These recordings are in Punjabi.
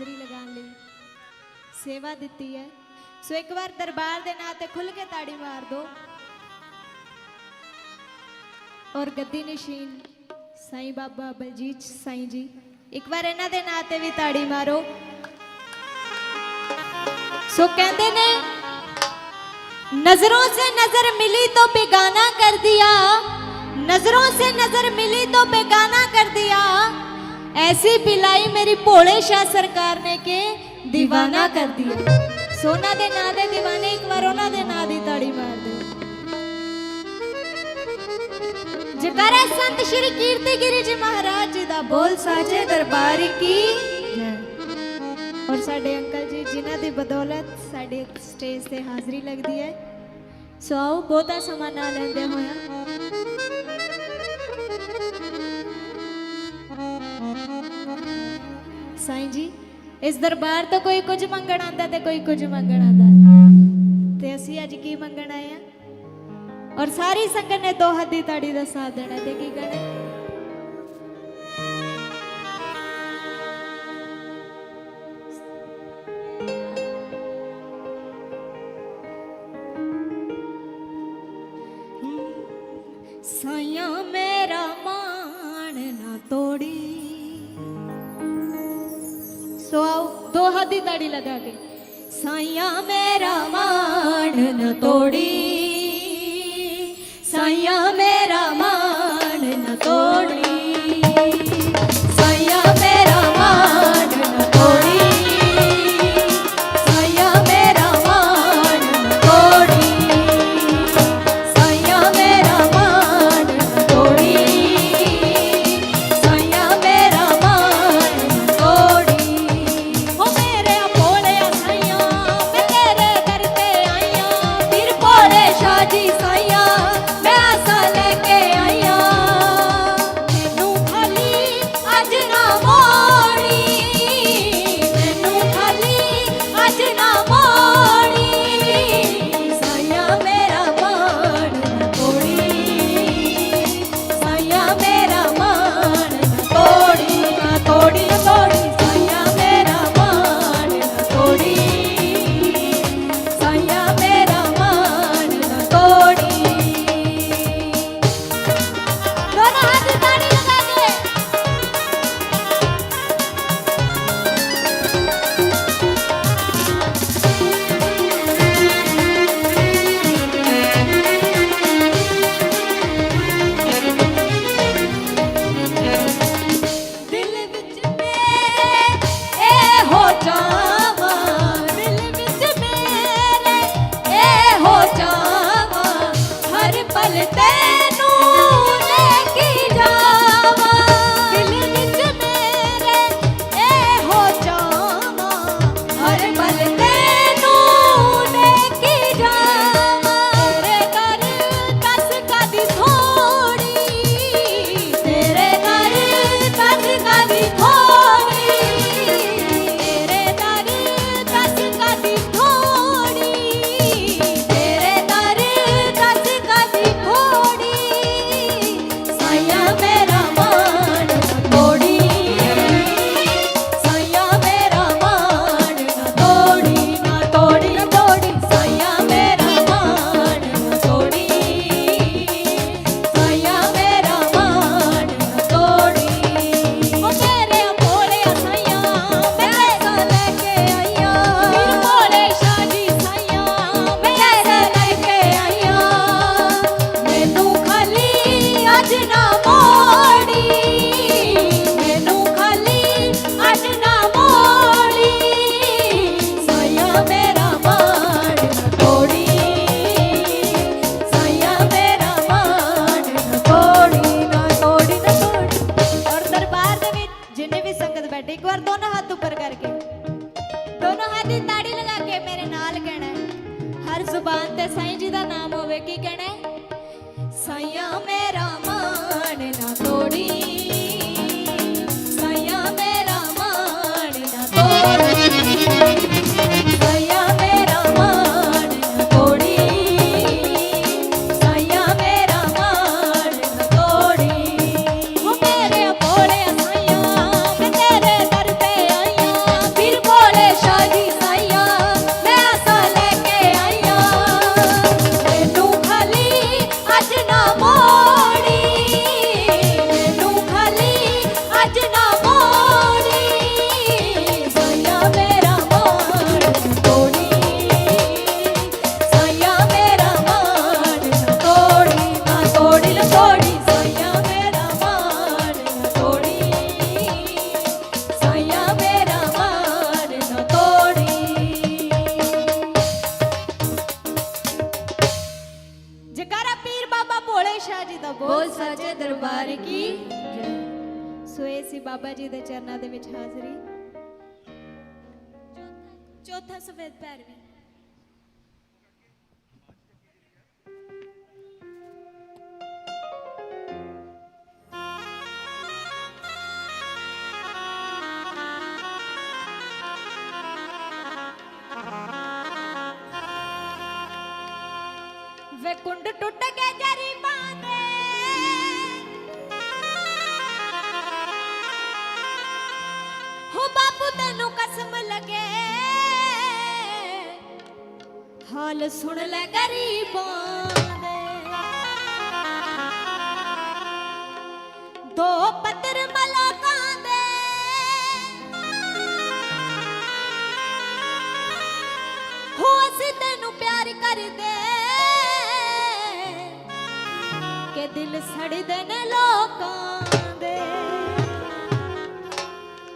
ਹਾਜ਼ਰੀ ਲਗਾਉਣ ਲਈ ਸੇਵਾ ਦਿੱਤੀ ਹੈ। ਸੋ ਇੱਕ ਵਾਰ ਦਰਬਾਰ ਦੇ ਨਾਂ ਤੇ ਖੁੱਲ ਕੇ ਤਾੜੀ ਮਾਰ ਦਿਓ। ਔਰ ਗੱਦੀ ਨਿਸ਼ੀਨ ਸਾਈਂ ਬਾਬਾ ਬਲਜੀਤ ਸਾਈਂ ਜੀ, ਇੱਕ ਵਾਰ ਇਹਨਾਂ ਦੇ ਨਾਂ ਤੇ ਵੀ ਤਾੜੀ ਮਾਰੋ। ਸੋ ਕਹਿੰਦੇ ਨੇ, ਨਜ਼ਰੋਂ ਸੇ ਨਜ਼ਰ ਮਿਲੀ ਤੋ ਬੇਗਾਨਾ ਕਰ ਦਿਆ, ਨਜ਼ਰੋਂ ਸੇ ਨਜ਼ਰ ਮਿਲੀ ਤੋ ਬੇਗਾਨਾ ਕਰ ਦਿਆ। ऐसी पिलाई मेरी भोले शाह सरकार ਨੇ ਕਿ دیਵਾਨਾ ਕਰ ਦਿਆ ਸੋਨਾ ਦੇ ਨਾਂ ਦੇ دیਵਾਨੇ ਇੱਕ ਵਾਰ ਉਹਨਾਂ ਦੇ ਨਾਂ ਦੀ ਤਾੜੀ ਮਾਰ ਦਿਓ ਜਕਾਰਾ ਸੰਤ ਸ਼੍ਰੀ ਕੀਰਤੀ ਗਿਰੀ ਜੀ ਮਹਾਰਾਜ ਜੀ ਦਾ ਬੋਲ ਸਾਜੇ ਦਰਬਾਰ ਕੀ ਔਰ ਸਾਡੇ ਅੰਕਲ ਜੀ, ਜਿਨ੍ਹਾਂ ਦੀ ਬਦੌਲਤ ਸਾਡੇ ਸਟੇਜ ਤੇ ਹਾਜ਼ਰੀ ਲੱਗਦੀ ਹੈ। ਸੋ ਆਓ ਬਹੁਤਾ ਸਮਾਂ ਨਾ ਲੈਂਦੇ ਹੋਇਆ ਸਾਈਂ ਜੀ ਇਸ ਦਰਬਾਰ ਤੋਂ ਕੋਈ ਕੁਝ ਮੰਗਣ ਆਂਦਾ ਤੇ ਕੋਈ ਕੁਝ ਮੰਗਣ ਆਂਦਾ ਤੇ ਅਸੀਂ ਅੱਜ ਕੀ ਮੰਗਣ ਆਏ ਆ ਔਰ ਸਾਰੀ ਸੰਗਤ ਨੇ ਦੋ ਹੱਥ ਦੀ ਤਾੜੀ ਦਾ ਸਾਥ ਦੇਣਾ ਤੇ ਕੀ ਕਹਿਣਾ ਸਾਇਆ ਮੇਰਾ ਮਾਣ ਨਾ ਤੋੜੀ ਸੋ ਆਓ ਦੋ ਹੱਥ ਦੀ ਤਾੜੀ ਲਗਾ ਕੇ। ਸਾਈਆਂ ਮੇਰਾ ਮਾਣ ਨਾ ਤੋੜੀ। ਸਾਇਆ ਮੇਰਾ ਹਰ ਜ਼ੁਬਾਨ ਤੇ ਸਾਈਂ ਜੀ ਦਾ ਨਾਮ ਹੋਵੇ ਕੀ ਕਹਿਣਾ ਹੈ ਸਾਈਆਂ ਮੇਰਾ ਮਾਣ ਨਾ ਤੋੜੀ ਸਾਈਆਂ ਮੇਰਾ ਮਾਣ ਨਾ ਤੋੜੀ ਚੌਥਾ ਸਫੇਦ ਪੈਰਵੀ ਵੇ ਕੁੰਡ ਟੁੱਟ ਕੇ ਜਰੀ ਹਾਲ ਸੁਣ ਲੈ ਗਰੀਬਾਂ ਦੇ। ਦੋ ਪੱਤਰ ਮਲਾਕਾਂ ਦੇ। ਹੋ ਅਸੀਂ ਤੈਨੂੰ ਪਿਆਰ ਕਰਦੇ। ਕਿ ਦਿਲ ਸੜਦੇ ਨੇ ਲੋਕਾਂ ਦੇ।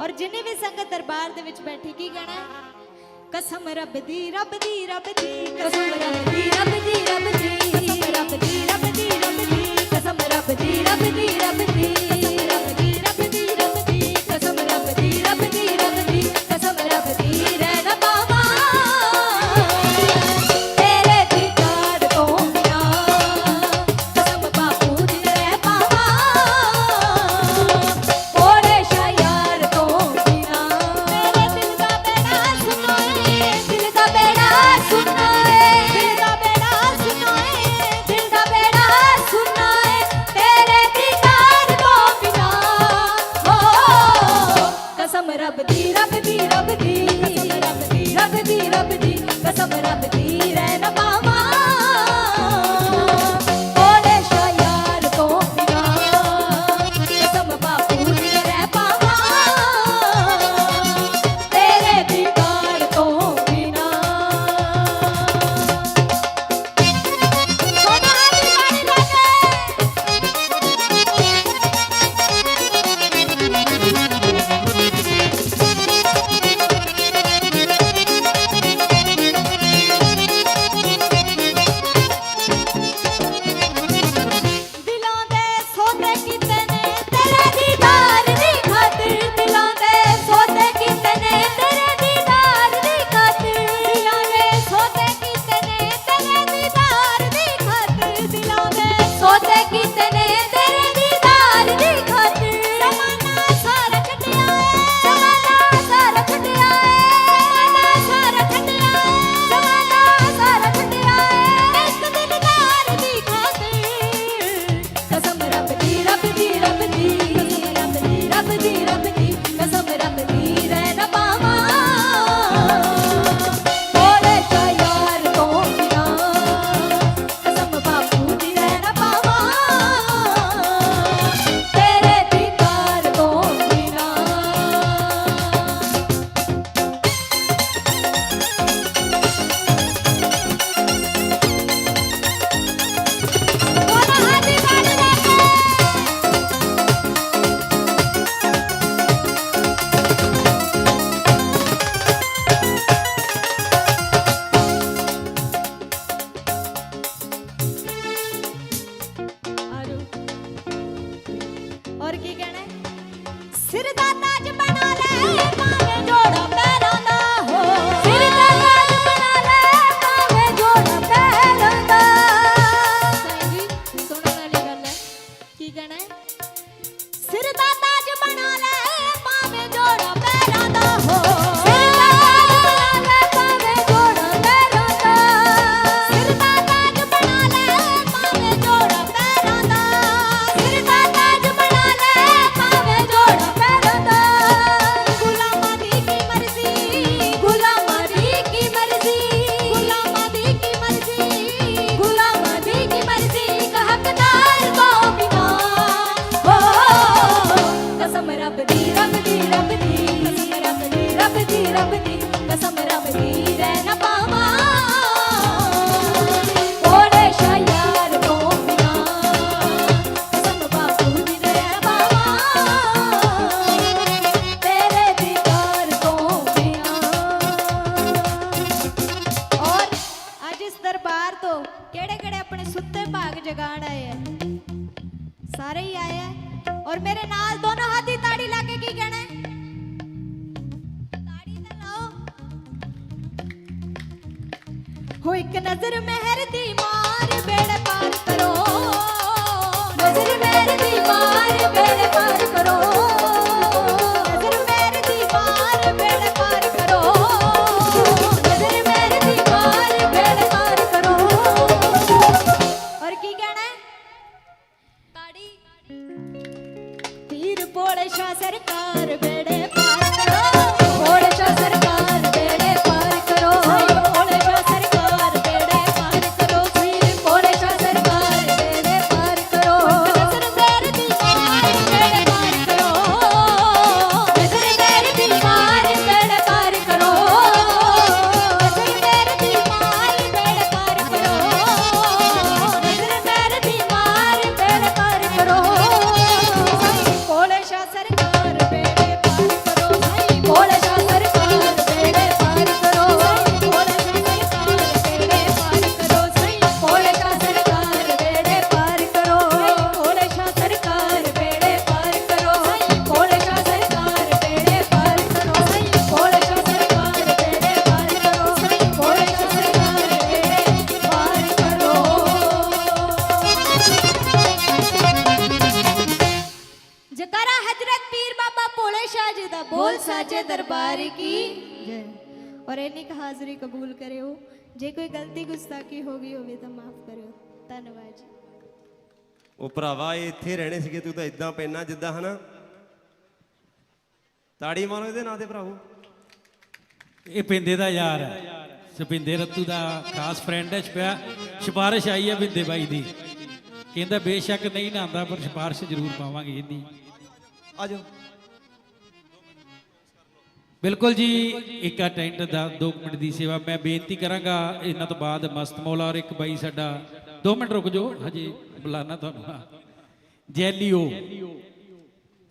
ਔਰ ਜਿੰਨੇ ਵੀ ਸੰਗਤ ਦਰਬਾਰ ਦੇ ਵਿੱਚ ਬੈਠੀ, ਕੀ ਗਾਣਾ ਕਸਮ ਰੱਬ ਦੀ ਰੱਬ ਦੀ ਰੱਬ ਦੀ ਕਸਮ ਰੱਬ ਦੀ ਰੱਬ ਦੀ। রাত ਜਗਾਣ ਆਏ ਐ ਸਾਰੇ ਹੀ ਆਏ ਐ ਔਰ ਮੇਰੇ ਨਾਲ ਦੋਨੋ ਹੱਥ ਹੀ ਤਾੜੀ ਲਾ ਕੇ ਕੀ ਕਹਿਣਾ ਤਾੜੀ ਤਾਂ ਲਾਓ। ਹੋ ਇੱਕ ਨਜ਼ਰ ਮਹਿਰ ਦੀ ਮਾਰ, ਬੇੜੇ ਪਾਰ ਕਰੋ। ਨਜ਼ਰ ਮਹਿਰ ਦੀ ਮਾਰ, ਬੇੜੇ ਪਾਰ ਕਰੋ। ਗਲਤੀ ਗੁਸਤਾਖੀ ਹੋ ਗਈ ਹੋਵੇ ਤਾਂ ਮਾਫ ਕਰਿਓ। ਧੰਨਵਾਦ ਜੀ। ਉਹ ਭਰਾਵਾ ਇਹ ਇੱਥੇ ਰਹਿਣੇ ਸੀਗੇ ਤੂੰ ਤਾਂ ਇਦਾਂ ਪੈਣਾ ਜਿੱਦਾਂ ਹਨਾ? ਤਾੜੀ ਮਾਰੋ ਇਹਦੇ ਨਾਂ ਤੇ ਭਰਾਵੋ। ਇਹ ਪਿੰਦੇ ਦਾ ਯਾਰ ਹੈ। ਸੁਪਿੰਦੇ ਰੱਤੂ ਦਾ ਖਾਸ ਫਰੈਂਡ ਹੈ ਛਪਿਆ ਸਿਫਾਰਿਸ਼ ਆਈ ਹੈ ਬਿੰਦੇ ਬਾਈ ਦੀ। ਕਹਿੰਦਾ ਬੇਸ਼ੱਕ ਨਹੀਂ ਨਾਂਦਾ ਪਰ ਸਿਫਾਰਿਸ਼ ਜ਼ਰੂਰ ਪਾਵਾਂਗੇ ਇਹਦੀ। ਆਜੋ ਬਿਲਕੁਲ ਜੀ, ਇੱਕ ਅਟੈਂਡ ਦਾ 2 ਮਿੰਟ ਦੀ ਸੇਵਾ। ਮੈਂ ਬੇਨਤੀ ਕਰਾਂਗਾ, ਇਹਨਾਂ ਤੋਂ ਬਾਅਦ ਮਸਤ ਮੌਲਾ ਔਰ ਇੱਕ ਬਾਈ ਸਾਡਾ। 2 ਮਿੰਟ ਰੁਕ ਜਾਓ, ਹਜੇ, ਬੁਲਾਣਾ ਤੁਹਾਨੂੰ। ਹਾਂ। ਜੈਲੀਓ।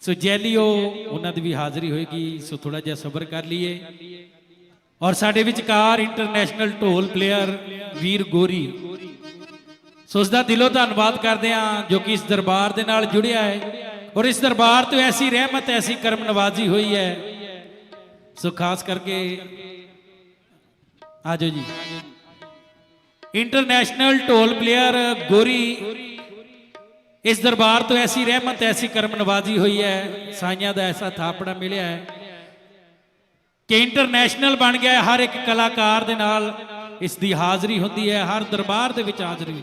ਸੋ ਜੈਲੀਓ, ਉਹਨਾਂ ਦੀ ਵੀ ਹਾਜ਼ਰੀ ਹੋਏਗੀ, ਸੋ ਥੋੜਾ ਜਿਹਾ ਸਬਰ ਕਰ ਲਈਏ। ਔਰ ਸਾਡੇ ਵਿਚਕਾਰ ਇੰਟਰਨੈਸ਼ਨਲ ਢੋਲ ਪਲੇਅਰ ਵੀਰ ਗੋਰੀ। ਸੋ ਉਸ ਦਾ ਦਿਲੋਂ ਧੰਨਵਾਦ ਕਰਦੇ ਹਾਂ, ਜੋ ਕਿ ਇਸ ਦਰਬਾਰ ਦੇ ਨਾਲ ਜੁੜਿਆ ਹੈ। ਔਰ ਇਸ ਦਰਬਾਰ ਤੋਂ ਐਸੀ ਰਹਿਮਤ, ਐਸੀ ਕਰਮ ਨਵਾਜ਼ੀ ਹੋਈ ਹੈ। ਸੋ ਖਾਸ ਕਰਕੇ ਆਜੋ ਜੀ। ਇੰਟਰਨੈਸ਼ਨਲ ਢੋਲ ਪਲੇਅਰ ਗੋਰੀ, ਇਸ ਦਰਬਾਰ ਤੋਂ ਐਸੀ ਰਹਿਮਤ, ਐਸੀ ਕਰਮ ਨਵਾਜ਼ੀ ਹੋਈ ਹੈ, ਸਾਈਆਂ ਦਾ ਐਸਾ ਥਾਪੜਾ ਮਿਲਿਆ ਹੈ ਕਿ ਇੰਟਰਨੈਸ਼ਨਲ ਬਣ ਗਿਆ ਹਰ ਇੱਕ ਕਲਾਕਾਰ ਦੇ ਨਾਲ ਇਸ ਦੀ ਹਾਜ਼ਰੀ ਹੁੰਦੀ ਹੈ, ਹਰ ਦਰਬਾਰ ਦੇ ਵਿੱਚ ਹਾਜ਼ਰੀ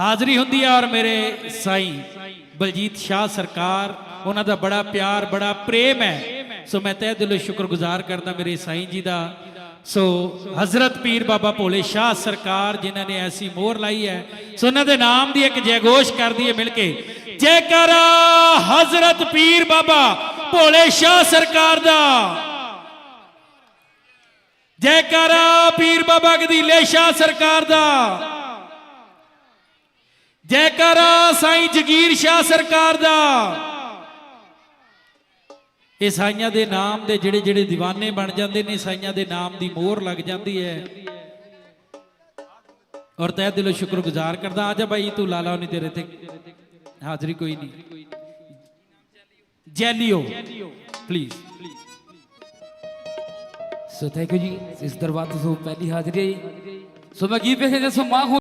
ਹਾਜ਼ਰੀ ਹੁੰਦੀ ਹੈ ਔਰ ਮੇਰੇ ਸਾਈਂ ਬਲਜੀਤ ਸ਼ਾਹ ਸਰਕਾਰ, ਉਹਨਾਂ ਦਾ ਬੜਾ ਪਿਆਰ, ਬੜਾ ਪ੍ਰੇਮ ਹੈ। ਸੋ ਮੈਂ ਤਹਿ ਦਿਲੋਂ ਸ਼ੁਕਰਗੁਜ਼ਾਰ ਕਰਦਾ ਮੇਰੇ ਸਾਈਂ ਜੀ ਦਾ। ਸੋ ਹਜ਼ਰਤ ਪੀਰ ਬਾਬਾ ਭੋਲੇ ਸ਼ਾਹ ਸਰਕਾਰ ਜਿਨ੍ਹਾਂ ਨੇ ਐਸੀ ਮੋਹਰ ਲਾਈ ਹੈ। ਸੋ ਉਹਨਾਂ ਦੇ ਨਾਮ ਦੀ ਇੱਕ ਜੈਗੋਸ਼ ਕਰਦੀ ਹੈ ਮਿਲ ਕੇ। ਜੈਕਾਰਾ ਹਜ਼ਰਤ ਪੀਰ ਬਾਬਾ ਭੋਲੇ ਸ਼ਾਹ ਸਰਕਾਰ ਦਾ। ਜੈਕਾਰਾ ਪੀਰ ਬਾਬਾ ਗਦੀਲੇ ਸ਼ਾਹ ਸਰਕਾਰ ਦਾ। ਜੈਕਾਰਾ ਸਾਈਂ ਜਗੀਰ ਸ਼ਾਹ ਸਰਕਾਰ ਦਾ। ਈਸਾਈਆਂ ਦੇ ਨਾਮ ਦੇ ਜਿਹੜੇ ਜਿਹੜੇ دیਵਾਨੇ ਬਣ ਜਾਂਦੇ ਨੇ, ਸਾਈਆਂ ਦੇ ਨਾਮ ਦੀ ਮੋਹਰ ਲੱਗ ਜਾਂਦੀ ਹੈ। ਔਰ ਤਹਿ ਦਿਲੋਂ ਸ਼ੁਕਰਗੁਜ਼ਾਰ ਕਰਦਾ, ਆ ਜਾ ਭਾਈ ਤੂੰ ਲਾਲਾ ਨਹੀਂ ਤੇਰੇ ਤੇ। ਹਾਜ਼ਰੀ ਕੋਈ ਨਹੀਂ। ਜੈਲੀਓ please so thank you ji, ਇਸ ਦਰਬਾਰ ਤੋਂ ਸੋ ਪਹਿਲੀ ਹਾਜ਼ਰੀ ਹੈ ਸੋ ਮੈਂ ਕੀ ਪੈਸੇ ਜੇ ਸੋ ਮਾਂ ਹੋ